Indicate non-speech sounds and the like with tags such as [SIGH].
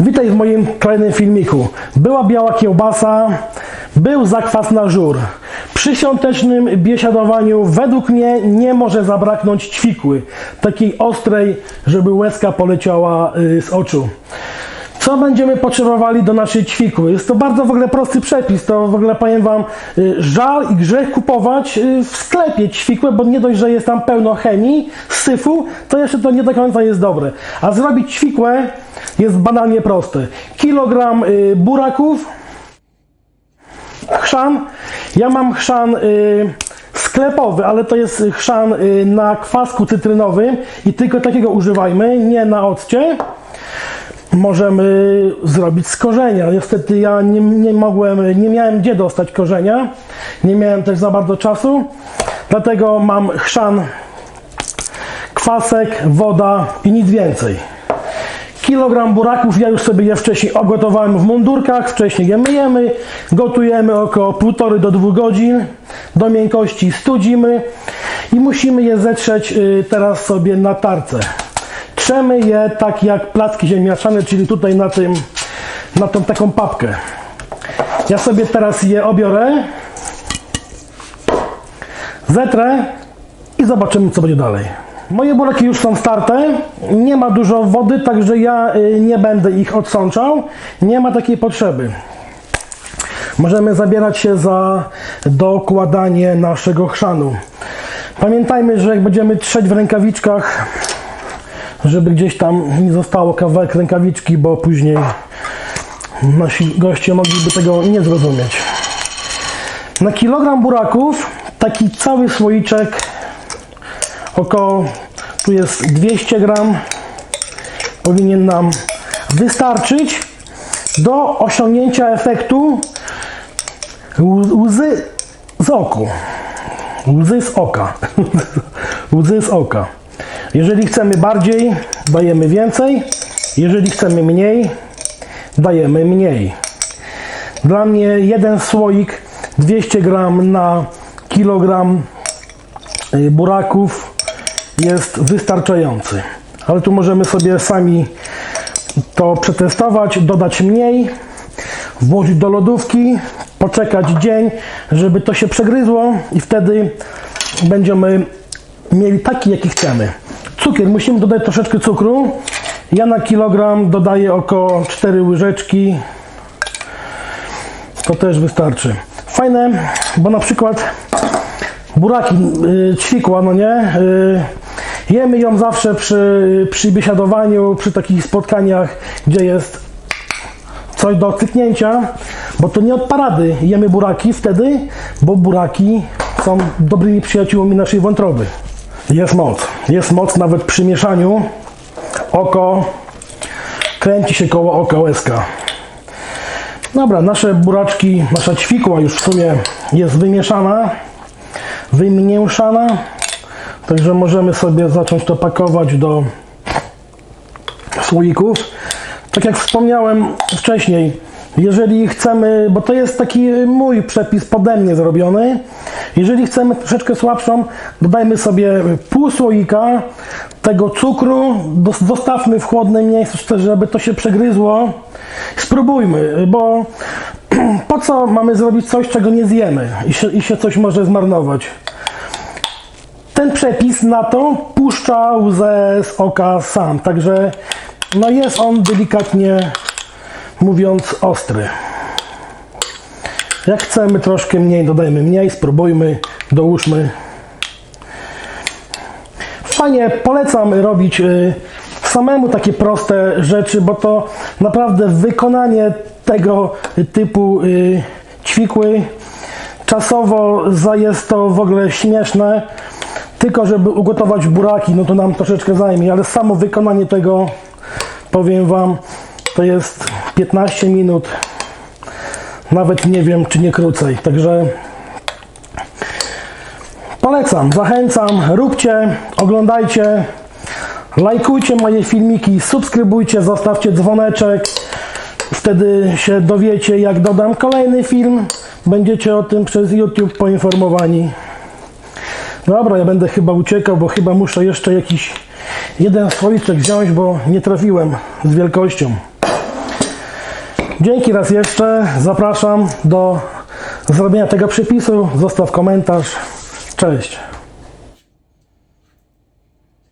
Witaj w moim kolejnym filmiku. Była biała kiełbasa, był zakwas na żur. Przy świątecznym biesiadowaniu według mnie nie może zabraknąć ćwikły. Takiej ostrej, żeby łezka poleciała y, z oczu. Co będziemy potrzebowali do naszej ćwikły? Jest to bardzo w ogóle prosty przepis. To w ogóle powiem Wam, y, żal i grzech kupować y, w sklepie ćwikłę, bo nie dość, że jest tam pełno chemii, syfu, to jeszcze to nie do końca jest dobre. A zrobić ćwikłę jest banalnie proste. Kilogram y, buraków, chrzan. Ja mam chrzan sklepowy, ale to jest chrzan na kwasku cytrynowym i tylko takiego używajmy, nie na occie możemy zrobić z korzenia. Niestety ja nie, nie mogłem, nie miałem gdzie dostać korzenia, nie miałem też za bardzo czasu, dlatego mam chrzan, kwasek, woda i nic więcej. Kilogram buraków ja już sobie je wcześniej ogotowałem w mundurkach, wcześniej je myjemy, gotujemy około 1,5 do 2 godzin, do miękkości studzimy i musimy je zetrzeć y, teraz sobie na tarce. Trzemy je tak jak placki ziemniaczane, czyli tutaj na tym, na tą taką papkę. Ja sobie teraz je obiorę, zetrę i zobaczymy co będzie dalej. Moje buraki już są starte, nie ma dużo wody, także ja y, nie będę ich odsączał, nie ma takiej potrzeby. Możemy zabierać się za dokładanie naszego chrzanu. Pamiętajmy, że jak będziemy trzeć w rękawiczkach, żeby gdzieś tam nie zostało kawałek rękawiczki, bo później nasi goście mogliby tego nie zrozumieć. Na kilogram buraków taki cały słoiczek około tu jest 200 gram powinien nam wystarczyć do osiągnięcia efektu łz- łzy z oku. Łzy z oka. [LAUGHS] Łzy z oka. Jeżeli chcemy bardziej, dajemy więcej. Jeżeli chcemy mniej, dajemy mniej. Dla mnie jeden słoik 200 gram na kilogram y, buraków jest wystarczający. Ale tu możemy sobie sami to przetestować, dodać mniej, włożyć do lodówki, poczekać dzień, żeby to się przegryzło i wtedy będziemy mieli taki, jaki chcemy. Cukier, musimy dodać troszeczkę cukru. Ja na kilogram dodaję około 4 łyżeczki. To też wystarczy. Fajne, bo na przykład buraki, yy, ćwikła, no nie? Yy, jemy ją zawsze przy, przy biesiadowaniu, przy takich spotkaniach, gdzie jest coś do cyknięcia, bo to nie od parady jemy buraki wtedy, bo buraki są dobrymi przyjaciółmi naszej wątroby. Jest moc. Jest moc nawet przy mieszaniu. Oko kręci się koło oka łezka. Dobra, nasze buraczki, nasza ćwikła już w sumie jest wymieszana, wymieszana. Także możemy sobie zacząć to pakować do słoików. Tak jak wspomniałem wcześniej, jeżeli chcemy, bo to jest taki mój przepis pode mnie zrobiony, jeżeli chcemy troszeczkę słabszą, dodajmy sobie pół słoika tego cukru, dos- zostawmy w chłodnym miejscu, żeby to się przegryzło. Spróbujmy, bo [CLEARS THROAT] po co mamy zrobić coś, czego nie zjemy i się, i się coś może zmarnować. Ten przepis na to puszcza łzę z oka sam, także no jest on delikatnie mówiąc ostry. Jak chcemy troszkę mniej, dodajmy mniej, spróbujmy, dołóżmy. Fajnie, polecam robić y, samemu takie proste rzeczy, bo to naprawdę wykonanie tego typu y, ćwikły czasowo za- jest to w ogóle śmieszne. Tylko żeby ugotować buraki, no to nam troszeczkę zajmie, ale samo wykonanie tego, powiem Wam, to jest 15 minut, nawet nie wiem, czy nie krócej. Także polecam, zachęcam, róbcie, oglądajcie, lajkujcie moje filmiki, subskrybujcie, zostawcie dzwoneczek. Wtedy się dowiecie, jak dodam kolejny film. Będziecie o tym przez YouTube poinformowani. Dobra, ja będę chyba uciekał, bo chyba muszę jeszcze jakiś jeden słoiczek wziąć, bo nie trafiłem z wielkością. Dzięki raz jeszcze. Zapraszam do zrobienia tego przepisu. Zostaw komentarz. Cześć.